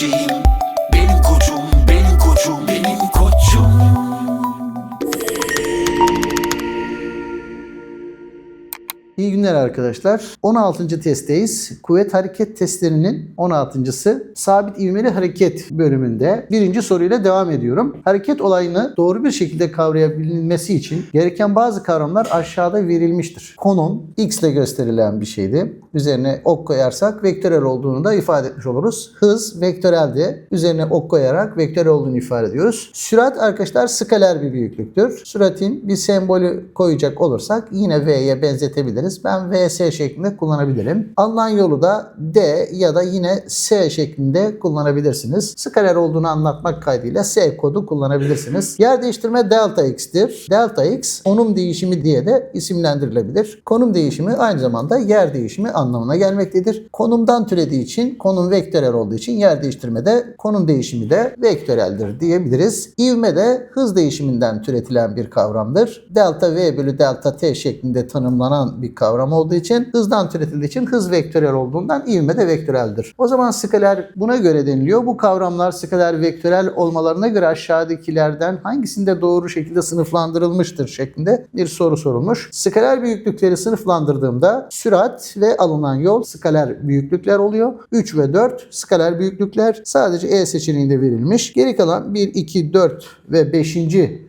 dream arkadaşlar. 16. testteyiz. Kuvvet hareket testlerinin 16.sı sabit ivmeli hareket bölümünde birinci soruyla devam ediyorum. Hareket olayını doğru bir şekilde kavrayabilmesi için gereken bazı kavramlar aşağıda verilmiştir. Konum x ile gösterilen bir şeydi. Üzerine ok koyarsak vektörel olduğunu da ifade etmiş oluruz. Hız vektöreldi. Üzerine ok koyarak vektörel olduğunu ifade ediyoruz. Sürat arkadaşlar skaler bir büyüklüktür. Süratin bir sembolü koyacak olursak yine V'ye benzetebiliriz. Ben VS şeklinde kullanabilirim. Alınan yolu da D ya da yine S şeklinde kullanabilirsiniz. Skaler olduğunu anlatmak kaydıyla S kodu kullanabilirsiniz. Yer değiştirme delta x'tir. Delta x konum değişimi diye de isimlendirilebilir. Konum değişimi aynı zamanda yer değişimi anlamına gelmektedir. Konumdan türediği için konum vektörel olduğu için yer değiştirme de konum değişimi de vektöreldir diyebiliriz. İvme de hız değişiminden türetilen bir kavramdır. Delta v bölü delta t şeklinde tanımlanan bir kavram olduğu için hızdan türetildiği için hız vektörel olduğundan ivme de vektöreldir. O zaman skaler buna göre deniliyor. Bu kavramlar skaler vektörel olmalarına göre aşağıdakilerden hangisinde doğru şekilde sınıflandırılmıştır şeklinde bir soru sorulmuş. Skaler büyüklükleri sınıflandırdığımda sürat ve alınan yol skaler büyüklükler oluyor. 3 ve 4 skaler büyüklükler sadece E seçeneğinde verilmiş. Geri kalan 1, 2, 4 ve 5.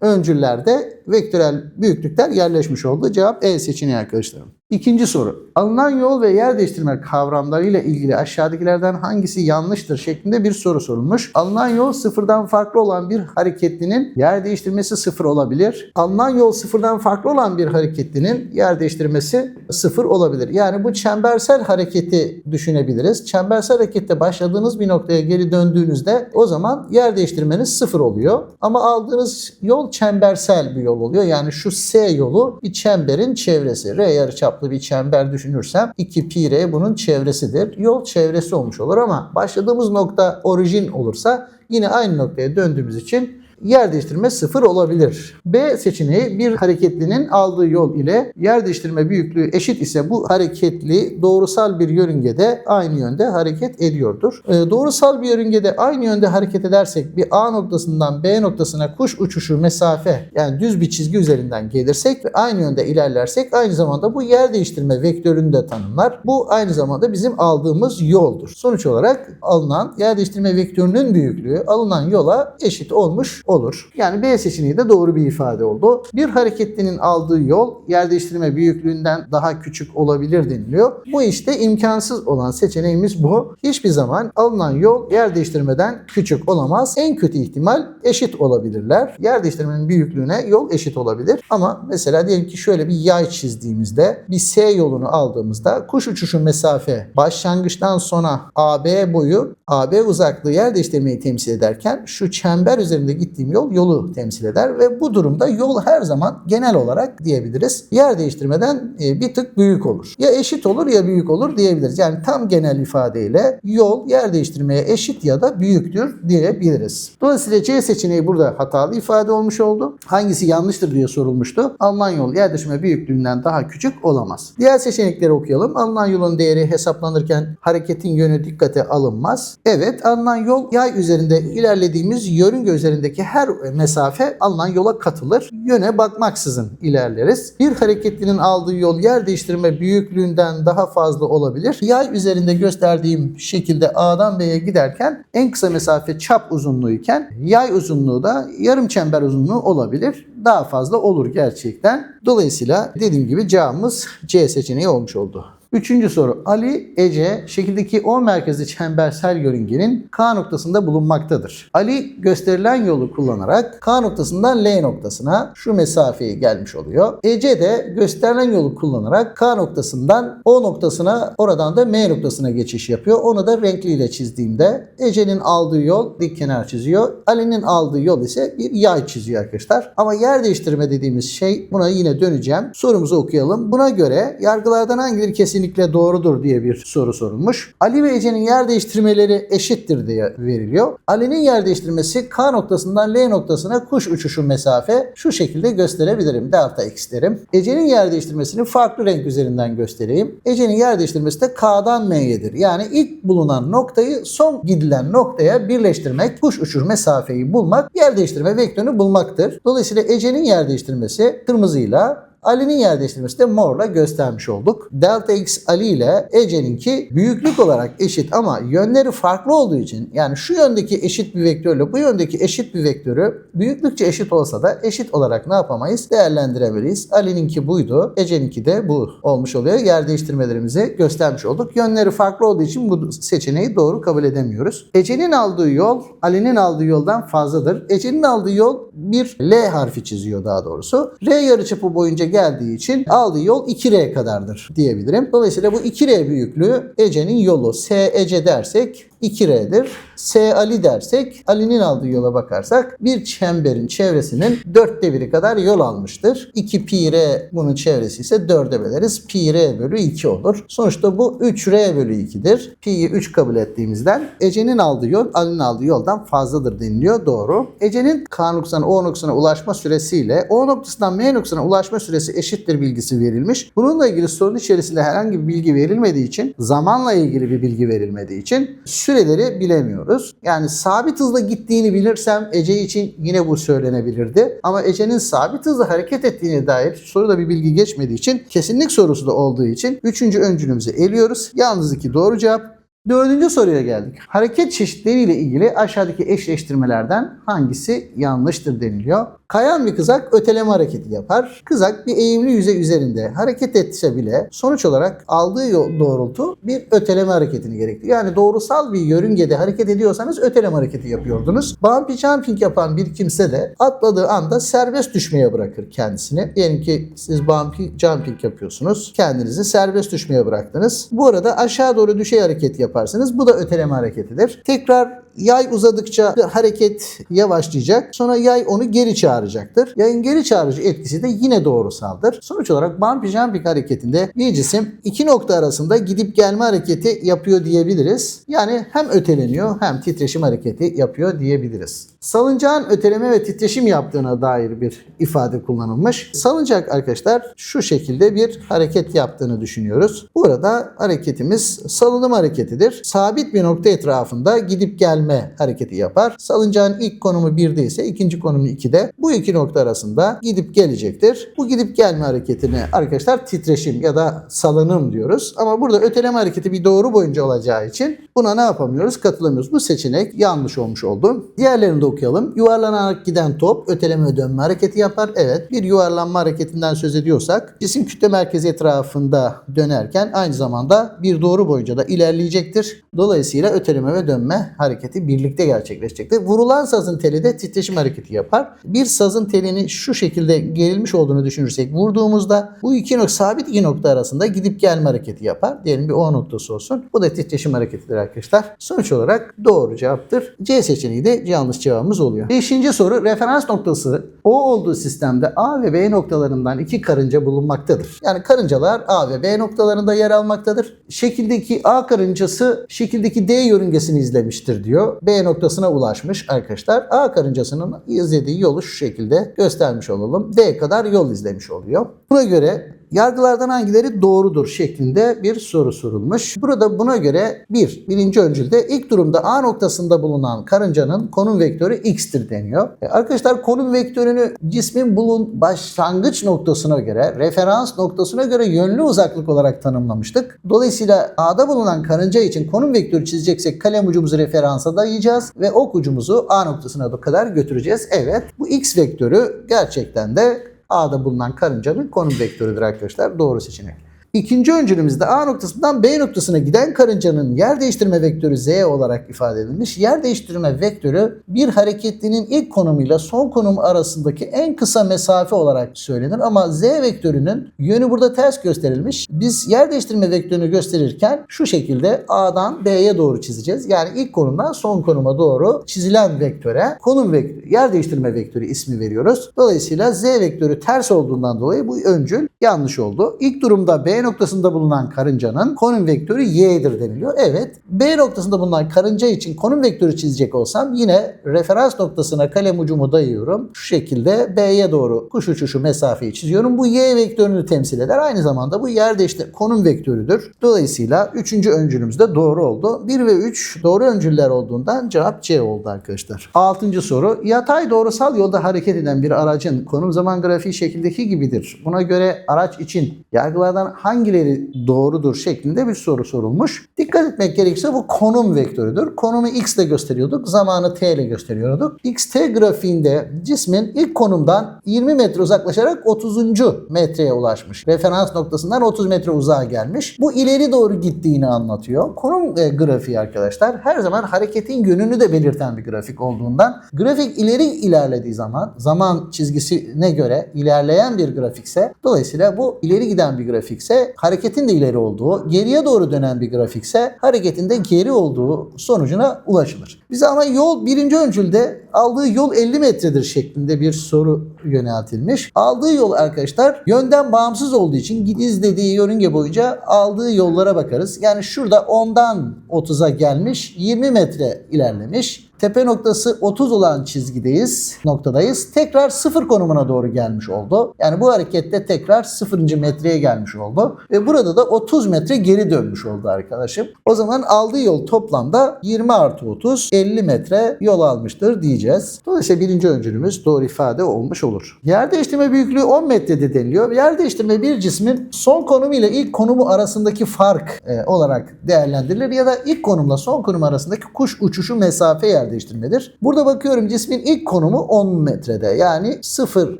öncüllerde vektörel büyüklükler yerleşmiş oldu. Cevap E seçeneği arkadaşlarım. İkinci soru. Alınan yol ve yer değiştirme kavramlarıyla ilgili aşağıdakilerden hangisi yanlıştır şeklinde bir soru sorulmuş. Alınan yol sıfırdan farklı olan bir hareketlinin yer değiştirmesi sıfır olabilir. Alınan yol sıfırdan farklı olan bir hareketlinin yer değiştirmesi sıfır olabilir. Yani bu çembersel hareketi düşünebiliriz. Çembersel harekette başladığınız bir noktaya geri döndüğünüzde o zaman yer değiştirmeniz sıfır oluyor. Ama aldığınız yol çembersel bir yol oluyor. Yani şu S yolu bir çemberin çevresi. R yarıçaplı bir çember düşünürsem 2 pi r bunun çevresidir. Yol çevresi olmuş olur ama başladığımız nokta orijin olursa yine aynı noktaya döndüğümüz için yer değiştirme sıfır olabilir. B seçeneği bir hareketlinin aldığı yol ile yer değiştirme büyüklüğü eşit ise bu hareketli doğrusal bir yörüngede aynı yönde hareket ediyordur. Ee, doğrusal bir yörüngede aynı yönde hareket edersek bir A noktasından B noktasına kuş uçuşu mesafe yani düz bir çizgi üzerinden gelirsek ve aynı yönde ilerlersek aynı zamanda bu yer değiştirme vektörünü de tanımlar. Bu aynı zamanda bizim aldığımız yoldur. Sonuç olarak alınan yer değiştirme vektörünün büyüklüğü alınan yola eşit olmuş olur. Yani B seçeneği de doğru bir ifade oldu. Bir hareketlinin aldığı yol yer değiştirme büyüklüğünden daha küçük olabilir deniliyor. Bu işte imkansız olan seçeneğimiz bu. Hiçbir zaman alınan yol yer değiştirmeden küçük olamaz. En kötü ihtimal eşit olabilirler. Yer değiştirmenin büyüklüğüne yol eşit olabilir. Ama mesela diyelim ki şöyle bir yay çizdiğimizde bir S yolunu aldığımızda kuş uçuşu mesafe başlangıçtan sonra AB boyu AB uzaklığı yer değiştirmeyi temsil ederken şu çember üzerinde gittiğim yol yolu temsil eder ve bu durumda yol her zaman genel olarak diyebiliriz. Yer değiştirmeden e, bir tık büyük olur. Ya eşit olur ya büyük olur diyebiliriz. Yani tam genel ifadeyle yol yer değiştirmeye eşit ya da büyüktür diyebiliriz. Dolayısıyla C seçeneği burada hatalı ifade olmuş oldu. Hangisi yanlıştır diye sorulmuştu. Alınan yol yer değiştirme büyüklüğünden daha küçük olamaz. Diğer seçenekleri okuyalım. Alınan yolun değeri hesaplanırken hareketin yönü dikkate alınmaz. Evet alınan yol yay üzerinde ilerlediğimiz yörünge üzerindeki her mesafe alınan yola katılır. Yöne bakmaksızın ilerleriz. Bir hareketlinin aldığı yol yer değiştirme büyüklüğünden daha fazla olabilir. Yay üzerinde gösterdiğim şekilde A'dan B'ye giderken en kısa mesafe çap uzunluğu iken yay uzunluğu da yarım çember uzunluğu olabilir. Daha fazla olur gerçekten. Dolayısıyla dediğim gibi cevabımız C seçeneği olmuş oldu. Üçüncü soru. Ali, Ece şekildeki O merkezli çembersel yörüngenin K noktasında bulunmaktadır. Ali gösterilen yolu kullanarak K noktasından L noktasına şu mesafeyi gelmiş oluyor. Ece de gösterilen yolu kullanarak K noktasından O noktasına oradan da M noktasına geçiş yapıyor. Onu da renkliyle çizdiğimde Ece'nin aldığı yol dik kenar çiziyor. Ali'nin aldığı yol ise bir yay çiziyor arkadaşlar. Ama yer değiştirme dediğimiz şey buna yine döneceğim. Sorumuzu okuyalım. Buna göre yargılardan hangileri kesin kesinlikle doğrudur diye bir soru sorulmuş. Ali ve Ece'nin yer değiştirmeleri eşittir diye veriliyor. Ali'nin yer değiştirmesi K noktasından L noktasına kuş uçuşu mesafe şu şekilde gösterebilirim. Delta x derim. Ece'nin yer değiştirmesini farklı renk üzerinden göstereyim. Ece'nin yer değiştirmesi de K'dan M'yedir. Yani ilk bulunan noktayı son gidilen noktaya birleştirmek, kuş uçur mesafeyi bulmak, yer değiştirme vektörünü bulmaktır. Dolayısıyla Ece'nin yer değiştirmesi kırmızıyla Ali'nin yer değiştirmesi de morla göstermiş olduk. Delta X Ali ile Ece'ninki büyüklük olarak eşit ama yönleri farklı olduğu için yani şu yöndeki eşit bir vektörle bu yöndeki eşit bir vektörü büyüklükçe eşit olsa da eşit olarak ne yapamayız? Değerlendiremeyiz. Ali'ninki buydu. Ece'ninki de bu olmuş oluyor. Yer değiştirmelerimizi göstermiş olduk. Yönleri farklı olduğu için bu seçeneği doğru kabul edemiyoruz. Ece'nin aldığı yol Ali'nin aldığı yoldan fazladır. Ece'nin aldığı yol bir L harfi çiziyor daha doğrusu. R yarıçapı boyunca geldiği için aldığı yol 2R kadardır diyebilirim. Dolayısıyla bu 2R büyüklüğü Ece'nin yolu. S Ece dersek 2R'dir. S Ali dersek Ali'nin aldığı yola bakarsak bir çemberin çevresinin dörtte biri kadar yol almıştır. 2 pi r bunun çevresi ise 4'e böleriz. Pi r bölü 2 olur. Sonuçta bu 3r bölü 2'dir. Pi'yi 3 kabul ettiğimizden Ece'nin aldığı yol Ali'nin aldığı yoldan fazladır deniliyor. Doğru. Ece'nin K noktasına O noktasına ulaşma süresiyle O noktasından M noktasına ulaşma süresi eşittir bilgisi verilmiş. Bununla ilgili sorun içerisinde herhangi bir bilgi verilmediği için zamanla ilgili bir bilgi verilmediği için süreleri bilemiyoruz. Yani sabit hızla gittiğini bilirsem Ece için yine bu söylenebilirdi. Ama Ece'nin sabit hızla hareket ettiğine dair soruda bir bilgi geçmediği için kesinlik sorusu da olduğu için üçüncü öncülümüzü eliyoruz. Yalnız iki doğru cevap. Dördüncü soruya geldik. Hareket çeşitleriyle ilgili aşağıdaki eşleştirmelerden hangisi yanlıştır deniliyor. Kayan bir kızak öteleme hareketi yapar. Kızak bir eğimli yüzey üzerinde hareket etse bile sonuç olarak aldığı doğrultu bir öteleme hareketini gerektiriyor. Yani doğrusal bir yörüngede hareket ediyorsanız öteleme hareketi yapıyordunuz. Bumpy jumping yapan bir kimse de atladığı anda serbest düşmeye bırakır kendisini. Diyelim ki siz bumpy jumping yapıyorsunuz. Kendinizi serbest düşmeye bıraktınız. Bu arada aşağı doğru düşey hareket yaparsınız. Bu da öteleme hareketidir. Tekrar yay uzadıkça hareket yavaşlayacak. Sonra yay onu geri çağıracaktır. Yayın geri çağırıcı etkisi de yine doğrusaldır. Sonuç olarak bumpy jumping hareketinde bir cisim iki nokta arasında gidip gelme hareketi yapıyor diyebiliriz. Yani hem öteleniyor hem titreşim hareketi yapıyor diyebiliriz. Salıncağın öteleme ve titreşim yaptığına dair bir ifade kullanılmış. Salıncak arkadaşlar şu şekilde bir hareket yaptığını düşünüyoruz. Burada hareketimiz salınım hareketidir. Sabit bir nokta etrafında gidip gelme hareketi yapar. Salıncağın ilk konumu 1'de ise ikinci konumu 2'de. Bu iki nokta arasında gidip gelecektir. Bu gidip gelme hareketine arkadaşlar titreşim ya da salınım diyoruz. Ama burada öteleme hareketi bir doğru boyunca olacağı için buna ne yapamıyoruz? Katılamıyoruz. Bu seçenek yanlış olmuş oldu. Diğerlerini de okuyalım. Yuvarlanarak giden top öteleme dönme hareketi yapar. Evet bir yuvarlanma hareketinden söz ediyorsak cisim kütle merkezi etrafında dönerken aynı zamanda bir doğru boyunca da ilerleyecektir. Dolayısıyla öteleme ve dönme hareketi birlikte gerçekleşecektir. Vurulan sazın teli de titreşim hareketi yapar. Bir sazın telini şu şekilde gerilmiş olduğunu düşünürsek vurduğumuzda bu iki nokta sabit iki nokta arasında gidip gelme hareketi yapar. Diyelim bir O noktası olsun. Bu da titreşim hareketidir arkadaşlar. Sonuç olarak doğru cevaptır. C seçeneği de yanlış cevabımız oluyor. Beşinci soru referans noktası O olduğu sistemde A ve B noktalarından iki karınca bulunmaktadır. Yani karıncalar A ve B noktalarında yer almaktadır. Şekildeki A karıncası şekildeki D yörüngesini izlemiştir diyor. B noktasına ulaşmış arkadaşlar. A karıncasının izlediği yolu şu şekilde göstermiş olalım. D kadar yol izlemiş oluyor. Buna göre yargılardan hangileri doğrudur şeklinde bir soru sorulmuş. Burada buna göre bir, birinci öncülde ilk durumda A noktasında bulunan karıncanın konum vektörü x'tir deniyor. E arkadaşlar konum vektörünü cismin bulun başlangıç noktasına göre, referans noktasına göre yönlü uzaklık olarak tanımlamıştık. Dolayısıyla A'da bulunan karınca için konum vektörü çizeceksek kalem ucumuzu referansa dayayacağız ve ok ucumuzu A noktasına da kadar götüreceğiz. Evet bu x vektörü gerçekten de A'da bulunan karıncanın konum vektörüdür arkadaşlar. Doğru seçenek. İkinci öncülümüzde A noktasından B noktasına giden karıncanın yer değiştirme vektörü Z olarak ifade edilmiş. Yer değiştirme vektörü bir hareketlinin ilk konumuyla son konum arasındaki en kısa mesafe olarak söylenir. Ama Z vektörünün yönü burada ters gösterilmiş. Biz yer değiştirme vektörünü gösterirken şu şekilde A'dan B'ye doğru çizeceğiz. Yani ilk konumdan son konuma doğru çizilen vektöre konum vektörü, yer değiştirme vektörü ismi veriyoruz. Dolayısıyla Z vektörü ters olduğundan dolayı bu öncül yanlış oldu. İlk durumda B B noktasında bulunan karıncanın konum vektörü y'dir deniliyor. Evet. B noktasında bulunan karınca için konum vektörü çizecek olsam yine referans noktasına kalem ucumu dayıyorum. Şu şekilde B'ye doğru kuş uçuşu mesafeyi çiziyorum. Bu y vektörünü temsil eder. Aynı zamanda bu yerde işte konum vektörüdür. Dolayısıyla üçüncü öncülümüz de doğru oldu. 1 ve 3 doğru öncüller olduğundan cevap C oldu arkadaşlar. Altıncı soru. Yatay doğrusal yolda hareket eden bir aracın konum zaman grafiği şekildeki gibidir. Buna göre araç için yargılardan hangileri doğrudur şeklinde bir soru sorulmuş. Dikkat etmek gerekirse bu konum vektörüdür. Konumu x ile gösteriyorduk. Zamanı t ile gösteriyorduk. xt grafiğinde cismin ilk konumdan 20 metre uzaklaşarak 30. metreye ulaşmış. Referans noktasından 30 metre uzağa gelmiş. Bu ileri doğru gittiğini anlatıyor. Konum e, grafiği arkadaşlar her zaman hareketin yönünü de belirten bir grafik olduğundan grafik ileri ilerlediği zaman zaman çizgisine göre ilerleyen bir grafikse dolayısıyla bu ileri giden bir grafikse hareketin de ileri olduğu, geriye doğru dönen bir grafikse hareketin de geri olduğu sonucuna ulaşılır. Bize ama yol birinci öncülde aldığı yol 50 metredir şeklinde bir soru yöneltilmiş. Aldığı yol arkadaşlar yönden bağımsız olduğu için izlediği yörünge boyunca aldığı yollara bakarız. Yani şurada 10'dan 30'a gelmiş 20 metre ilerlemiş. Tepe noktası 30 olan çizgideyiz, noktadayız. Tekrar sıfır konumuna doğru gelmiş oldu. Yani bu harekette tekrar sıfırıncı metreye gelmiş oldu. Ve burada da 30 metre geri dönmüş oldu arkadaşım. O zaman aldığı yol toplamda 20 artı 30, 50 metre yol almıştır diyeceğiz. Dolayısıyla birinci öncülümüz doğru ifade olmuş olur. Yer değiştirme büyüklüğü 10 metrede deniliyor. Yer değiştirme bir cismin son konumu ile ilk konumu arasındaki fark e, olarak değerlendirilir ya da ilk konumla son konum arasındaki kuş uçuşu mesafe yer değiştirmedir. Burada bakıyorum cismin ilk konumu 10 metrede. Yani sıfır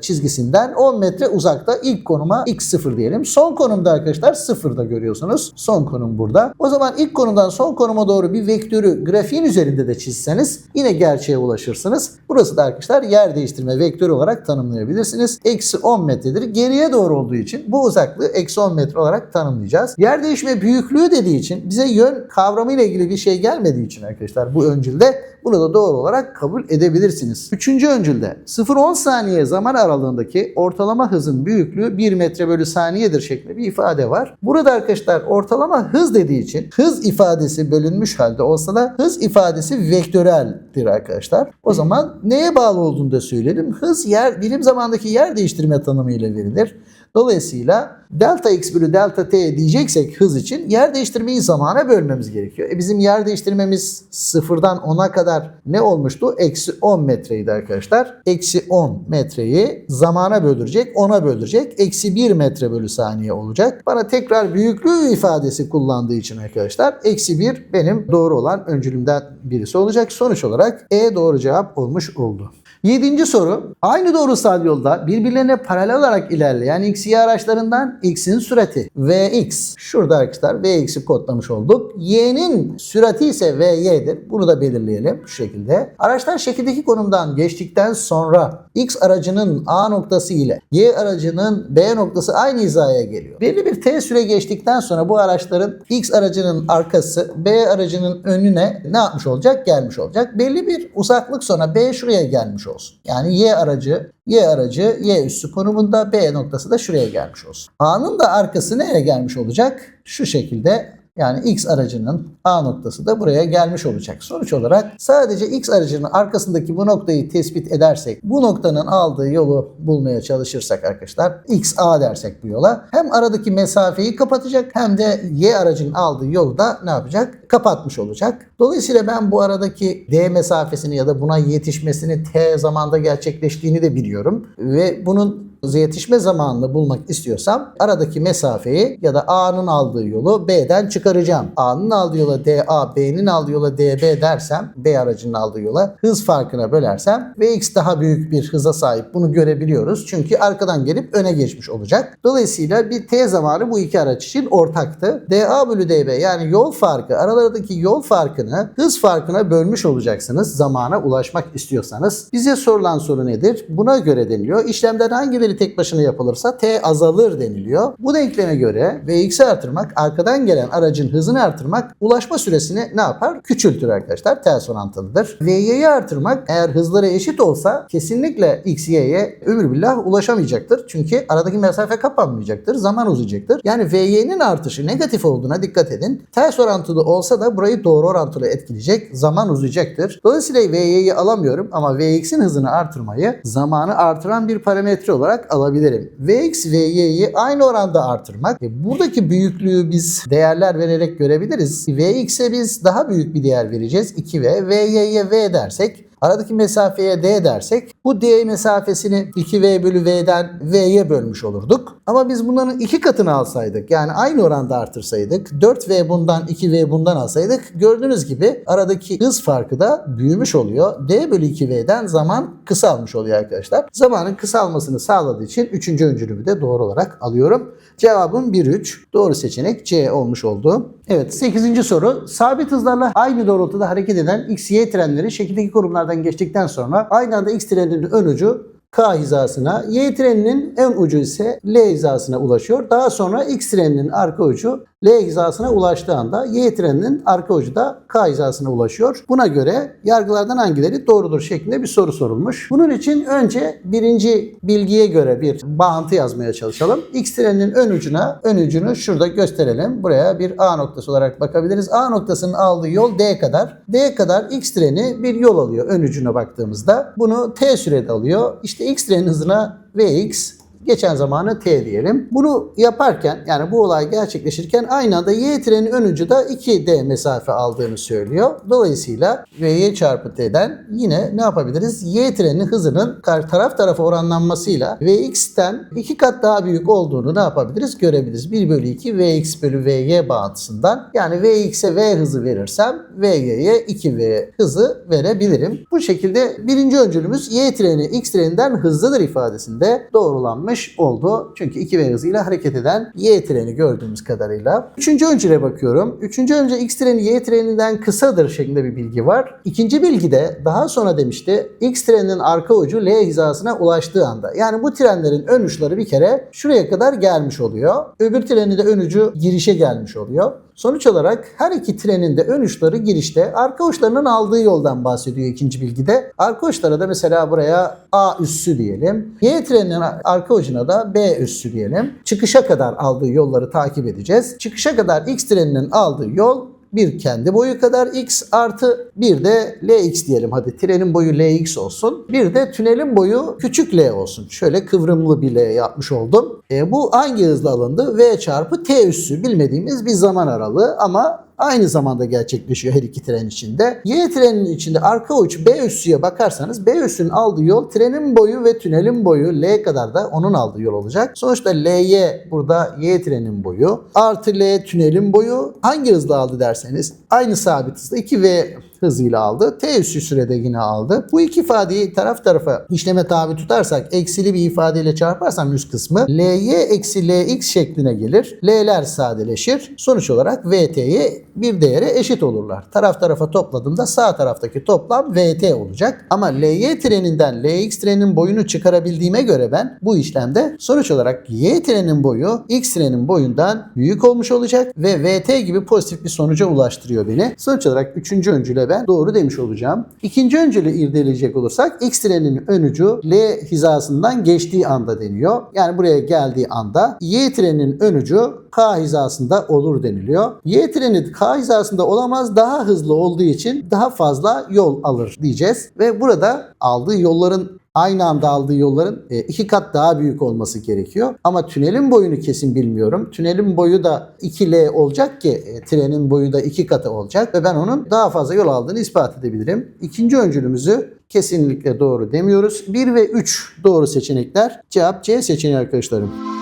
çizgisinden 10 metre uzakta ilk konuma x0 diyelim. Son konumda arkadaşlar sıfırda görüyorsunuz. Son konum burada. O zaman ilk konumdan son konuma doğru bir vektörü grafiğin üzerinde de çizseniz yine gerçeğe ulaşırsınız. Burası da arkadaşlar yer değiştirme vektörü olarak tanımlayabilirsiniz. Eksi 10 metredir. Geriye doğru olduğu için bu uzaklığı eksi 10 metre olarak tanımlayacağız. Yer değişme büyüklüğü dediği için bize yön kavramı ile ilgili bir şey gelmediği için arkadaşlar bu öncülde bunu doğru olarak kabul edebilirsiniz. Üçüncü öncülde 0-10 saniye zaman aralığındaki ortalama hızın büyüklüğü 1 metre bölü saniyedir şeklinde bir ifade var. Burada arkadaşlar ortalama hız dediği için hız ifadesi bölünmüş halde olsa da hız ifadesi vektöreldir arkadaşlar. O zaman neye bağlı olduğunu da söyledim. Hız yer birim zamandaki yer değiştirme tanımıyla verilir. Dolayısıyla delta x bölü delta t diyeceksek hız için yer değiştirmeyi zamana bölmemiz gerekiyor. E bizim yer değiştirmemiz sıfırdan 10'a kadar ne olmuştu? Eksi 10 metreydi arkadaşlar. Eksi 10 metreyi zamana böldürecek, 10'a böldürecek. Eksi 1 metre bölü saniye olacak. Bana tekrar büyüklüğü ifadesi kullandığı için arkadaşlar eksi 1 benim doğru olan öncülümden birisi olacak. Sonuç olarak E doğru cevap olmuş oldu. Yedinci soru. Aynı doğrusal yolda birbirlerine paralel olarak ilerleyen XY araçlarından X'in sürati Vx. Şurada arkadaşlar Vx'i kodlamış olduk. Y'nin sürati ise Vy'dir. Bunu da belirleyelim şu şekilde. Araçlar şekildeki konumdan geçtikten sonra X aracının A noktası ile Y aracının B noktası aynı hizaya geliyor. Belli bir T süre geçtikten sonra bu araçların X aracının arkası B aracının önüne ne yapmış olacak? Gelmiş olacak. Belli bir uzaklık sonra B şuraya gelmiş olsun. Yani Y aracı Y aracı Y üssü konumunda B noktası da şuraya gelmiş olsun. A'nın da arkası nereye gelmiş olacak? Şu şekilde yani X aracının A noktası da buraya gelmiş olacak. Sonuç olarak sadece X aracının arkasındaki bu noktayı tespit edersek, bu noktanın aldığı yolu bulmaya çalışırsak arkadaşlar, X A dersek bu yola hem aradaki mesafeyi kapatacak hem de Y aracının aldığı yolu da ne yapacak? Kapatmış olacak. Dolayısıyla ben bu aradaki D mesafesini ya da buna yetişmesini T zamanda gerçekleştiğini de biliyorum. Ve bunun yetişme zamanını bulmak istiyorsam aradaki mesafeyi ya da A'nın aldığı yolu B'den çıkaracağım. A'nın aldığı yola DA, B'nin aldığı yola DB dersem, B aracının aldığı yola hız farkına bölersem Vx daha büyük bir hıza sahip. Bunu görebiliyoruz. Çünkü arkadan gelip öne geçmiş olacak. Dolayısıyla bir T zamanı bu iki araç için ortaktı. DA bölü DB yani yol farkı, aralardaki yol farkını hız farkına bölmüş olacaksınız zamana ulaşmak istiyorsanız. Bize sorulan soru nedir? Buna göre deniliyor. İşlemden hangileri denklemi tek başına yapılırsa t azalır deniliyor. Bu denkleme göre Vx'i artırmak arkadan gelen aracın hızını artırmak ulaşma süresini ne yapar? Küçültür arkadaşlar. Ters orantılıdır. Vy'yi artırmak eğer hızları eşit olsa kesinlikle x, y'ye ömür billah ulaşamayacaktır. Çünkü aradaki mesafe kapanmayacaktır. Zaman uzayacaktır. Yani Vy'nin artışı negatif olduğuna dikkat edin. Ters orantılı olsa da burayı doğru orantılı etkileyecek. Zaman uzayacaktır. Dolayısıyla Vy'yi alamıyorum ama Vx'in hızını artırmayı zamanı artıran bir parametre olarak alabilirim. Vx ve y'yi aynı oranda artırmak. E, buradaki büyüklüğü biz değerler vererek görebiliriz. Vx'e biz daha büyük bir değer vereceğiz. 2v, vy'ye v dersek Aradaki mesafeye d dersek bu d mesafesini 2v bölü v'den v'ye bölmüş olurduk. Ama biz bunların iki katını alsaydık yani aynı oranda artırsaydık 4v bundan 2v bundan alsaydık gördüğünüz gibi aradaki hız farkı da büyümüş oluyor. d bölü 2v'den zaman kısalmış oluyor arkadaşlar. Zamanın kısalmasını sağladığı için 3. öncülümü de doğru olarak alıyorum. Cevabım 1-3. Doğru seçenek C olmuş oldu. Evet 8. soru. Sabit hızlarla aynı doğrultuda hareket eden X, Y trenleri şekildeki konumlardan geçtikten sonra aynı anda X treninin ön ucu K hizasına, Y treninin en ucu ise L hizasına ulaşıyor. Daha sonra X treninin arka ucu L hizasına ulaştığı anda Y treninin arka ucu da K hizasına ulaşıyor. Buna göre yargılardan hangileri doğrudur şeklinde bir soru sorulmuş. Bunun için önce birinci bilgiye göre bir bağıntı yazmaya çalışalım. X treninin ön ucuna, ön ucunu şurada gösterelim. Buraya bir A noktası olarak bakabiliriz. A noktasının aldığı yol D kadar. D kadar X treni bir yol alıyor ön ucuna baktığımızda. Bunu T sürede alıyor. İşte X trenin hızına Vx, geçen zamanı t diyelim. Bunu yaparken yani bu olay gerçekleşirken aynı anda y trenin ön ucu da 2d mesafe aldığını söylüyor. Dolayısıyla vy çarpı t'den yine ne yapabiliriz? y trenin hızının taraf tarafa oranlanmasıyla vx'ten iki kat daha büyük olduğunu ne yapabiliriz? Görebiliriz. 1 bölü 2 vx bölü vy bağıntısından. Yani vx'e v hızı verirsem vy'ye 2v hızı verebilirim. Bu şekilde birinci öncülümüz y treni x treninden hızlıdır ifadesinde doğrulanmış oldu. Çünkü 2V hızıyla hareket eden Y treni gördüğümüz kadarıyla. Üçüncü öncüle bakıyorum. Üçüncü önce X treni Y treninden kısadır şeklinde bir bilgi var. İkinci bilgide daha sonra demişti X treninin arka ucu L hizasına ulaştığı anda. Yani bu trenlerin ön uçları bir kere şuraya kadar gelmiş oluyor. Öbür trenin de ön ucu girişe gelmiş oluyor. Sonuç olarak her iki trenin de ön uçları girişte, arka uçlarının aldığı yoldan bahsediyor ikinci bilgide. Arka uçlara da mesela buraya A üssü diyelim. Y treninin arka ucuna da B üssü diyelim. Çıkışa kadar aldığı yolları takip edeceğiz. Çıkışa kadar X treninin aldığı yol bir kendi boyu kadar x artı bir de lx diyelim. Hadi trenin boyu lx olsun. Bir de tünelin boyu küçük l olsun. Şöyle kıvrımlı bir l yapmış oldum. E, bu hangi hızla alındı? v çarpı t üssü bilmediğimiz bir zaman aralığı ama aynı zamanda gerçekleşiyor her iki tren içinde. Y treninin içinde arka uç B üssüye bakarsanız B üssünün aldığı yol trenin boyu ve tünelin boyu L kadar da onun aldığı yol olacak. Sonuçta LY burada Y trenin boyu artı L tünelin boyu hangi hızla aldı derseniz aynı sabit hızla 2V hızıyla aldı. T üssü sürede yine aldı. Bu iki ifadeyi taraf tarafa işleme tabi tutarsak eksili bir ifadeyle çarparsam üst kısmı Ly eksi Lx şekline gelir. L'ler sadeleşir. Sonuç olarak VT'ye bir değere eşit olurlar. Taraf tarafa topladığımda sağ taraftaki toplam VT olacak. Ama Ly treninden Lx trenin boyunu çıkarabildiğime göre ben bu işlemde sonuç olarak Y trenin boyu X trenin boyundan büyük olmuş olacak ve VT gibi pozitif bir sonuca ulaştırıyor beni. Sonuç olarak üçüncü öncüle ben doğru demiş olacağım. İkinci öncülü irdeleyecek olursak X trenin ön L hizasından geçtiği anda deniyor. Yani buraya geldiği anda Y trenin ön K hizasında olur deniliyor. Y treni K hizasında olamaz daha hızlı olduğu için daha fazla yol alır diyeceğiz. Ve burada aldığı yolların aynı anda aldığı yolların e, iki kat daha büyük olması gerekiyor. Ama tünelin boyunu kesin bilmiyorum. Tünelin boyu da 2L olacak ki e, trenin boyu da iki katı olacak ve ben onun daha fazla yol aldığını ispat edebilirim. İkinci öncülümüzü kesinlikle doğru demiyoruz. 1 ve 3 doğru seçenekler. Cevap C seçeneği arkadaşlarım.